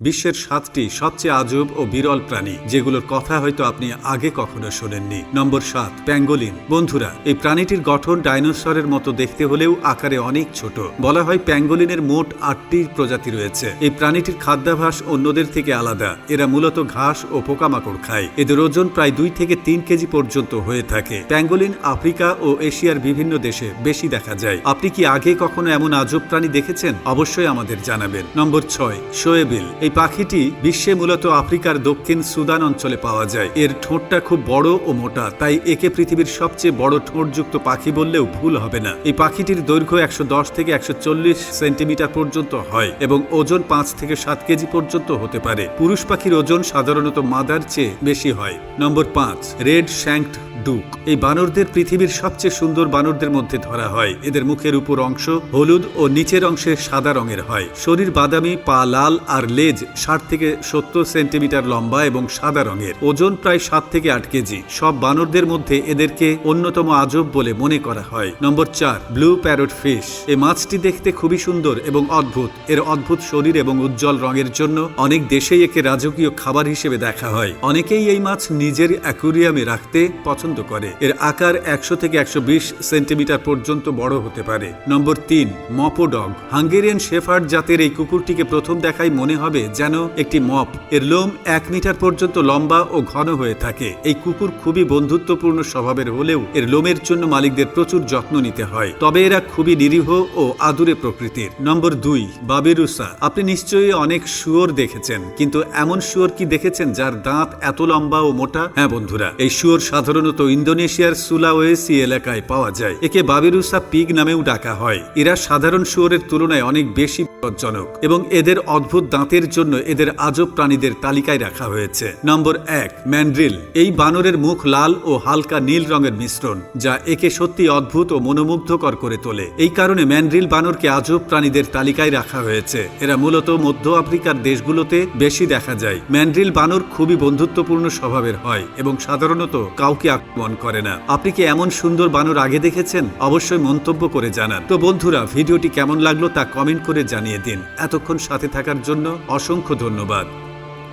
বিশ্বের সাতটি সবচেয়ে আজব ও বিরল প্রাণী, যেগুলোর কথা হয়তো আপনি আগে কখনো শোনেননি। নম্বর সাত, প্যাঙ্গোলিন। বন্ধুরা, এই প্রাণীটির গঠন ডাইনোসরের মতো দেখতে হলেও আকারে অনেক ছোট। বলা হয় প্যাঙ্গোলিনের মোট আটটি প্রজাতি রয়েছে। এই প্রাণীটির খাদ্যাভাস অন্যদের থেকে আলাদা। এরা মূলত ঘাস ও পোকামাকড় খায়। এদের ওজন প্রায় দুই থেকে তিন কেজি পর্যন্ত হয়ে থাকে। প্যাঙ্গোলিন আফ্রিকা ও এশিয়ার বিভিন্ন দেশে বেশি দেখা যায়। আপনি কি আগে কখনো এমন আজব প্রাণী দেখেছেন? অবশ্যই আমাদের জানাবেন। নম্বর ছয় শোয়েবিল এই পাখিটি বিশ্বে মূলত আফ্রিকার দক্ষিণ সুদান অঞ্চলে পাওয়া যায়। এর ঠোঁটটা খুব বড় ও মোটা, তাই একে পৃথিবীর সবচেয়ে বড় ঠোঁটযুক্ত পাখি বললেও ভুল হবে না। এই পাখিটির দৈর্ঘ্য একশো দশ থেকে একশো চল্লিশ সেন্টিমিটার পর্যন্ত হয় এবং ওজন পাঁচ থেকে সাত কেজি পর্যন্ত হতে পারে। পুরুষ পাখির ওজন সাধারণত মাদার চেয়ে বেশি হয়। নম্বর পাঁচ, রেড শ্যাঙ্কড ডুক এই বানরদের পৃথিবীর সবচেয়ে সুন্দর বানরদের মধ্যে ধরা হয়। এদের মুখের উপর অংশ হলুদ ও নিচের অংশে সাদা রঙের হয়। শরীর বাদামি, পা লাল আর লেজ ষাট থেকে সত্তর সেন্টিমিটার লম্বা এবং সাদা রঙের। ওজন প্রায় সাত থেকে আট কেজি। সব বানরদের মধ্যে এদেরকে অন্যতম আজব বলে মনে করা হয়। নম্বর চার, ব্লু প্যারট ফিশ। এই মাছটি দেখতে খুবই সুন্দর এবং অদ্ভুত। এর অদ্ভুত শরীর এবং উজ্জ্বল রঙের জন্য অনেক দেশেই একে রাজকীয় খাবার হিসেবে দেখা হয়। অনেকেই এই মাছ নিজের অ্যাকুরিয়ামে রাখতে পছন্দ করে। এর আকার একশো থেকে একশো বিশ সেন্টিমিটার পর্যন্ত বড় হতে পারে। নম্বর তিন, মপোডগ। হাঙ্গেরিয়ান শেফার্ড জাতের এই কুকুরটিকে প্রথম দেখাই মনে হবে যেন একটি মপ। এর লোম এক মিটার পর্যন্ত লম্বা ও ঘন হয়ে থাকে। এই কুকুর খুবই বন্ধুত্বপূর্ণ স্বভাবের হলেও এর লোমের জন্য মালিকদের প্রচুর যত্ন নিতে হয়। তবে এরা খুবই নিরীহ ও আদুরে প্রকৃতির। নম্বর দুই, বাবেরুসা। আপনি নিশ্চয়ই অনেক শুয়োর দেখেছেন, কিন্তু এমন শুয়োর কি দেখেছেন যার দাঁত এত লম্বা ও মোটা? হ্যাঁ বন্ধুরা, এই শুয়োর সাধারণত ইন্দোনেশিয়ার সুলাওয়েসি এলাকায় পাওয়া যায়। একে বাবেরুসা পিগ নামেও ডাকা হয়। এরা সাধারণ শুয়োরের তুলনায় অনেক বেশি বিপজ্জনক এবং এদের অদ্ভুত দাঁতের জন্য এদের আজব প্রাণীদের তালিকায় রাখা হয়েছে। নম্বর এক, ম্যান্ড্রিল। এই বানরের মুখ লাল ও হালকা নীল রঙের মিশ্রণ, যা একে সত্যি অদ্ভুত ও মনোমুগ্ধকর করে তোলে। এই কারণে ম্যান্ড্রিল বানরকে আজব প্রাণীদের তালিকায় রাখা হয়েছে। এরা মূলত মধ্য আফ্রিকার দেশগুলোতে বেশি দেখা যায়। ম্যান্ড্রিল বানর খুবই বন্ধুত্বপূর্ণ স্বভাবের হয় এবং সাধারণত কাউকে আক্রমণ করে না। আপনি কি এমন সুন্দর বানর আগে দেখেছেন? অবশ্যই মন্তব্য করে জানান। তো বন্ধুরা, ভিডিওটি কেমন লাগল তা কমেন্ট করে জানিয়ে দিন। এতক্ষণ সাথে থাকার জন্য অসংখ্য ধন্যবাদ।